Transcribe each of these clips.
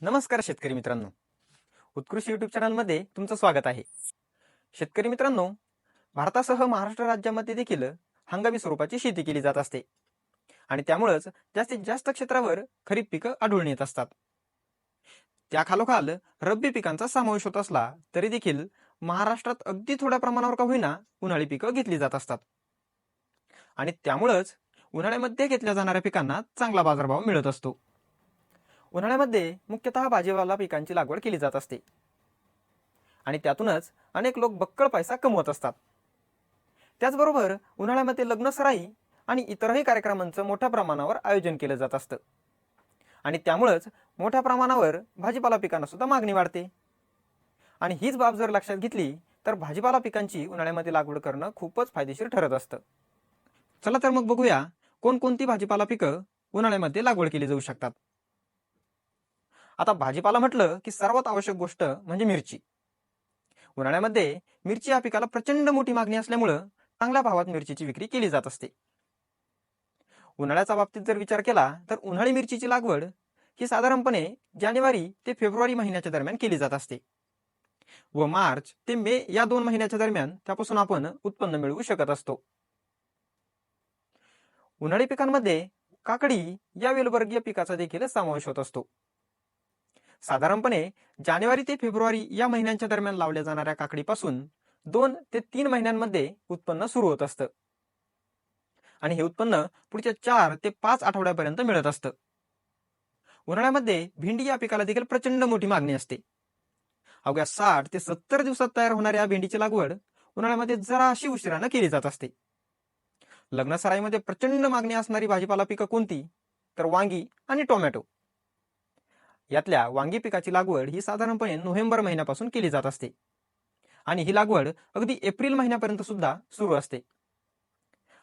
नमस्कार शेतकरी मित्रांनो. उत्कृष्ट युट्यूब चॅनलमध्ये तुमचं स्वागत आहे. शेतकरी मित्रांनो भारतासह महाराष्ट्र राज्यामध्ये देखील हंगामी स्वरूपाची शेती केली जात असते. आणि त्यामुळंच जास्तीत जास्त क्षेत्रावर खरीप पिकं आढळून येत असतात. त्या खालोखाल रब्बी पिकांचा समावेश होत असला तरी देखील महाराष्ट्रात अगदी थोड्या प्रमाणावर का होईना उन्हाळी पिकं घेतली जात असतात. आणि त्यामुळंच उन्हाळ्यामध्ये घेतल्या जाणाऱ्या पिकांना चांगला बाजारभाव मिळत असतो. उन्हाळ्यामध्ये मुख्यतः भाजीपाला पिकांची लागवड केली जात असते. आणि त्यातूनच अनेक लोक बक्कळ पैसा कमवत असतात. त्याचबरोबर उन्हाळ्यामध्ये लग्न सराई आणि इतरही कार्यक्रमांचं मोठ्या प्रमाणावर आयोजन केलं जात असतं. आणि त्यामुळंच मोठ्या प्रमाणावर भाजीपाला पिकांना सुद्धा मागणी वाढते. आणि हीच बाब जर लक्षात घेतली तर भाजीपाला पिकांची उन्हाळ्यामध्ये लागवड करणं खूपच फायदेशीर ठरत असतं. चला तर मग बघूया कोणकोणती भाजीपाला पिकं उन्हाळ्यामध्ये लागवड केली जाऊ शकतात. आता भाजीपाला म्हटलं की सर्वात आवश्यक गोष्ट म्हणजे मिरची. उन्हाळ्यामध्ये मिरची या पिकाला प्रचंड मोठी मागणी असल्यामुळं चांगल्या भावात मिरचीची विक्री केली जात असते. उन्हाळ्याच्या बाबतीत जर विचार केला तर उन्हाळी मिरचीची लागवड ही साधारणपणे जानेवारी ते फेब्रुवारी महिन्याच्या दरम्यान केली जात असते. व मार्च ते मे या दोन महिन्याच्या दरम्यान त्यापासून आपण उत्पन्न मिळवू शकत असतो. उन्हाळी पिकांमध्ये काकडी या वेलवर्गीय पिकाचा देखील समावेश होत असतो. साधारणपणे जानेवारी ते फेब्रुवारी या महिन्यांच्या दरम्यान लावल्या जाणाऱ्या काकडीपासून दोन ते तीन महिन्यांमध्ये उत्पन्न सुरू होत असतं. आणि हे उत्पन्न पुढच्या चार ते पाच आठवड्यापर्यंत मिळत असतं. उन्हाळ्यामध्ये भेंडी या पिकाला देखील प्रचंड मोठी मागणी असते. अवघ्या साठ ते सत्तर दिवसात तयार होणाऱ्या भेंडीची लागवड उन्हाळ्यामध्ये जरा अशी उशिरानं केली जात असते. लग्न सराईमध्ये प्रचंड मागणी असणारी भाजीपाला पिकं कोणती? तर वांगी आणि टोमॅटो. यातल्या वांगी पिकाची लागवड ही साधारणपणे नोव्हेंबर महिन्यापासून केली जात असते. आणि ही लागवड अगदी एप्रिल महिन्यापर्यंत सुद्धा सुरू असते.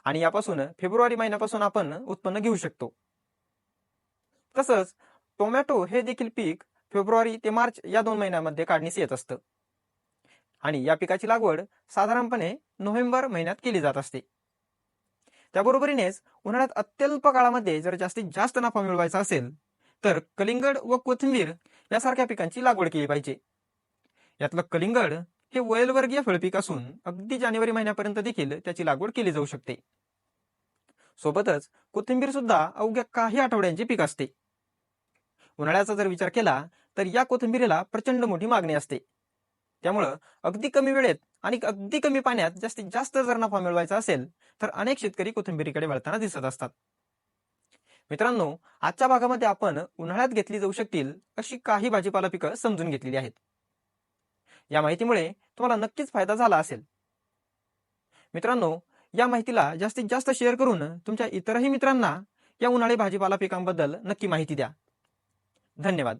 आणि यापासून फेब्रुवारी महिन्यापासून आपण उत्पन्न घेऊ शकतो. तसंच टोमॅटो हे देखील पीक फेब्रुवारी ते मार्च या दोन महिन्यामध्ये काढणीस येत असतं. आणि या पिकाची लागवड साधारणपणे नोव्हेंबर महिन्यात केली जात असते. त्याबरोबरीनेच उन्हाळ्यात अत्यल्प काळामध्ये जर जास्तीत जास्त नफा मिळवायचा असेल तर कलिंगड व कोथिंबीर यासारख्या पिकांची लागवड केली पाहिजे. यातलं कलिंगड हे वयलवर्गीय फळपीक असून अगदी जानेवारी महिन्यापर्यंत देखील त्याची लागवड केली जाऊ शकते. सोबतच कोथिंबीर सुद्धा अवघ्या काही आठवड्यांचे पीक असते. उन्हाळ्याचा जर विचार केला तर या कोथिंबीरीला प्रचंड मोठी मागणी असते. त्यामुळं अगदी कमी वेळेत आणि अगदी कमी पाण्यात जास्तीत जास्त जर नफा मिळवायचा असेल तर अनेक शेतकरी कोथिंबीरीकडे वळताना दिसत असतात. मित्रांनो आजच्या भागामध्ये आपण उन्हाळ्यात घेतली जाऊ शकतील अशी काही भाजीपाला पिकं समजून घेतलेली आहेत. या माहितीमुळे तुम्हाला नक्कीच फायदा झाला असेल. मित्रांनो या माहितीला जास्तीत जास्त शेअर करून तुमच्या इतरही मित्रांना या उन्हाळी भाजीपाला पिकांबद्दल नक्की माहिती द्या. धन्यवाद.